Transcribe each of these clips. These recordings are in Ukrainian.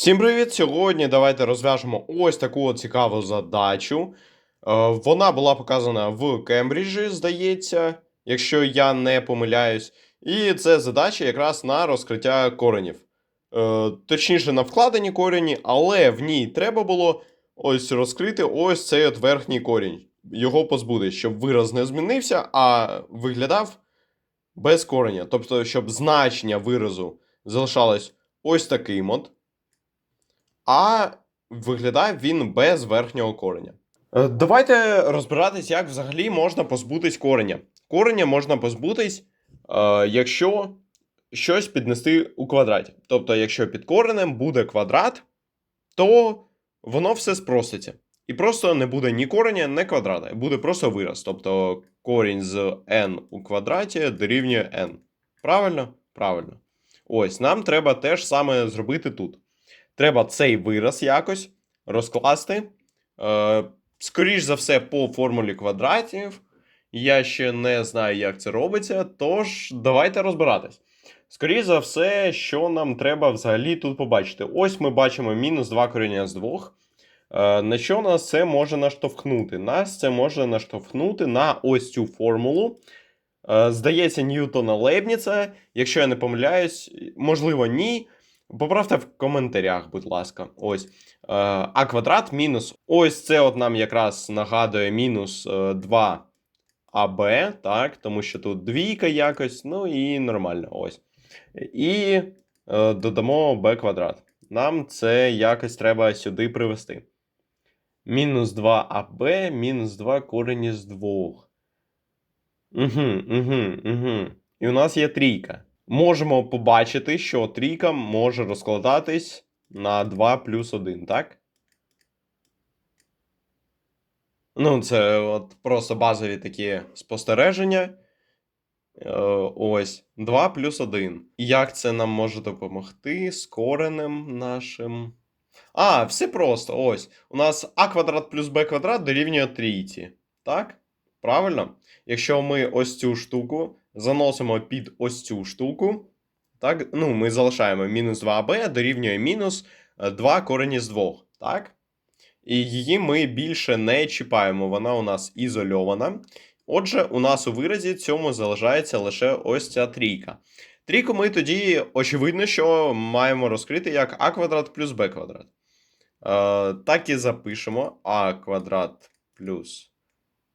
Всім привіт! Сьогодні давайте розв'яжемо ось таку цікаву задачу. Е, Вона була показана в Кембриджі, здається, якщо я не помиляюсь. І це задача якраз на розкриття коренів. Е, Точніше, на вкладені корені, але в ній треба було ось розкрити ось цей от верхній корінь. Його позбути, щоб вираз не змінився, а виглядав без кореня. Тобто, щоб значення виразу залишалось ось таким от а виглядає він без верхнього кореня. Е, Давайте розбиратись, як взагалі можна позбутись кореня. Кореня можна позбутись, е, якщо щось піднести у квадраті. Тобто, якщо під коренем буде квадрат, то воно все спроститься. І просто не буде ні кореня, ні квадрата. Буде просто вираз. Тобто корінь з n у квадраті дорівнює n. Правильно? Правильно. Ось, нам треба теж саме зробити тут. Треба цей вираз якось розкласти. Е, скоріш за все, по формулі квадратів. Я ще не знаю, як це робиться. Тож, давайте розбиратись. Скоріше за все, що нам треба взагалі тут побачити. Ось ми бачимо мінус 2 коріння з 2. Е, на що нас це може наштовхнути? Нас це може наштовхнути на ось цю формулу. Е, здається, Ньютона Лейбніца. Якщо я не помиляюсь, можливо, ні. Поправте в коментарях, будь ласка. Ось. Е, А квадрат мінус. Ось це от нам якраз нагадує мінус 2 АБ, так, тому що тут двійка якось, ну і нормально. Ось. І е, додамо b квадрат. Нам це якось треба сюди привести. Мінус 2 АБ, мінус 2 корені з 2. Угу, угу, угу. І у нас є трійка можемо побачити, що трійка може розкладатись на 2 плюс 1, так? Ну, це от просто базові такі спостереження. Е, Ось 2 плюс 1. Як це нам може допомогти з коренем нашим? А, все просто. Ось. У нас а квадрат плюс b квадрат дорівнює трійці. Так? Правильно? Якщо ми ось цю штуку заносимо під ось цю штуку, так, ну, ми залишаємо мінус 2b дорівнює мінус 2 корені з 2. Так? І її ми більше не чіпаємо, вона у нас ізольована. Отже, у нас у виразі цьому залишається лише ось ця трійка. Трійку ми тоді, очевидно, що маємо розкрити як а квадрат плюс b квадрат. Е, так і запишемо а квадрат плюс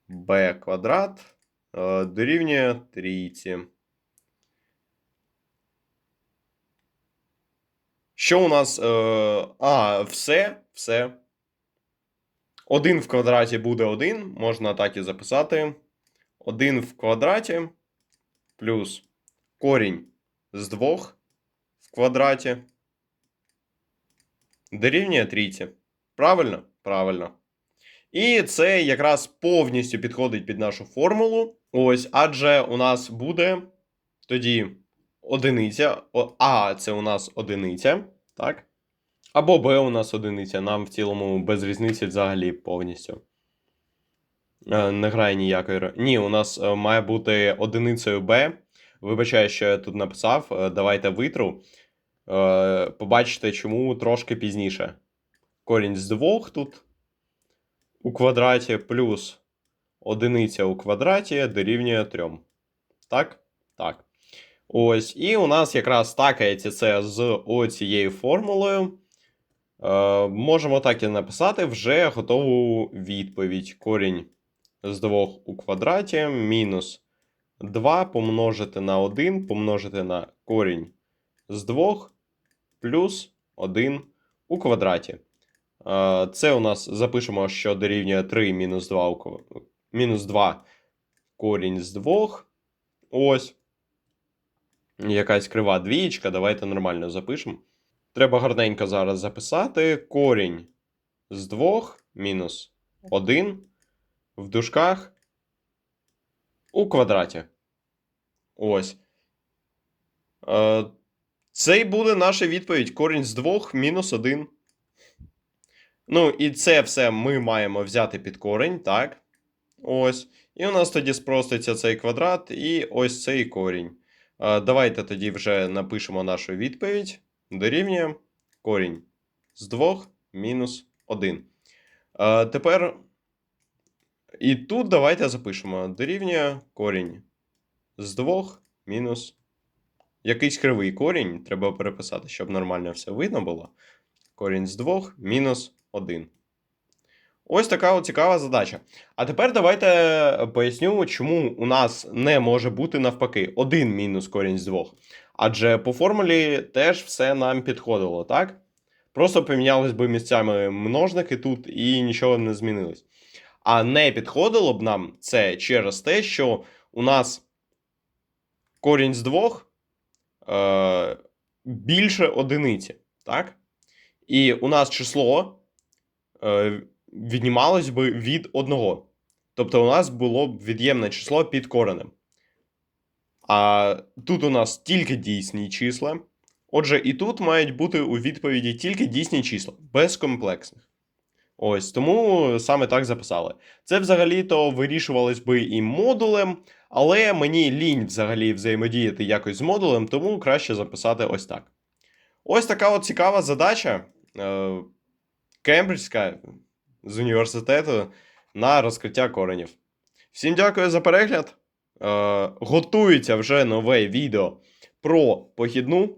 b квадрат е, дорівнює трійці. Що у нас. Е, а, все, все. Один в квадраті буде один. Можна так і записати. Один в квадраті плюс корінь з двох в квадраті. Дорівнює трійці. Правильно? Правильно. І це якраз повністю підходить під нашу формулу. Ось, адже у нас буде тоді одиниця. А це у нас одиниця, так? Або Б у нас одиниця. Нам в цілому без різниці взагалі повністю. Е, Не грає ніякої. Ні, у нас е, має бути одиницею Б. Вибачаю, що я тут написав. Е, Давайте витру. Побачите, чому трошки пізніше. Корінь з двох тут у квадраті плюс одиниця у квадраті дорівнює 3. Так? Так. Ось. І у нас якраз стакається це з оцією формулою. Е, Можемо так і написати вже готову відповідь. Корінь з 2 у квадраті мінус 2 помножити на 1, помножити на корінь з 2 плюс 1 у квадраті. Е, Це у нас запишемо, що дорівнює 3 мінус 2 мінус 2 корінь з 2. Ось. Якась крива двієчка. Давайте нормально запишемо. Треба гарненько зараз записати. Корінь з 2 мінус 1 в дужках у квадраті. Ось. Е, Це й буде наша відповідь. Корінь з 2 мінус 1. Ну, і це все ми маємо взяти під корінь, так? Ось. І у нас тоді спроститься цей квадрат і ось цей корінь. Давайте тоді вже напишемо нашу відповідь. Дорівнює корінь з 2 мінус 1. Е, тепер. І тут давайте запишемо. Дорівнює корінь з 2 мінус. Якийсь кривий корінь. Треба переписати, щоб нормально все видно було. Корінь з 2 мінус 1. Ось така цікава задача. А тепер давайте поясню, чому у нас не може бути навпаки 1 мінус корінь з 2. Адже по формулі теж все нам підходило, так? Просто помінялись би місцями множники тут і нічого не змінилось. А не підходило б нам це через те, що у нас корінь з 2 е, більше одиниці, так? І у нас число віднімалось би від одного. Тобто у нас було б від'ємне число під коренем. А тут у нас тільки дійсні числа. Отже, і тут мають бути у відповіді тільки дійсні числа, без комплексних. Ось тому саме так записали. Це взагалі-то вирішувалось би і модулем, але мені лінь взагалі взаємодіяти якось з модулем, тому краще записати ось так. Ось така от цікава задача. Кембриджська з університету на розкриття коренів. Всім дякую за перегляд. Е, готується вже нове відео про похідну.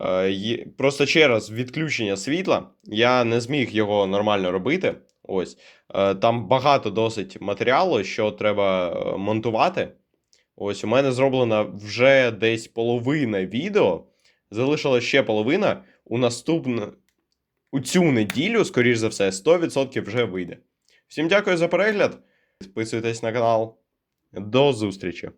Е, просто через відключення світла я не зміг його нормально робити. Ось. Е, там багато досить матеріалу, що треба е, монтувати. Ось у мене зроблена вже десь половина відео. Залишилася ще половина. У наступну у цю неділю, скоріш за все, 100% вже вийде. Всім дякую за перегляд. Підписуйтесь на канал. До зустрічі!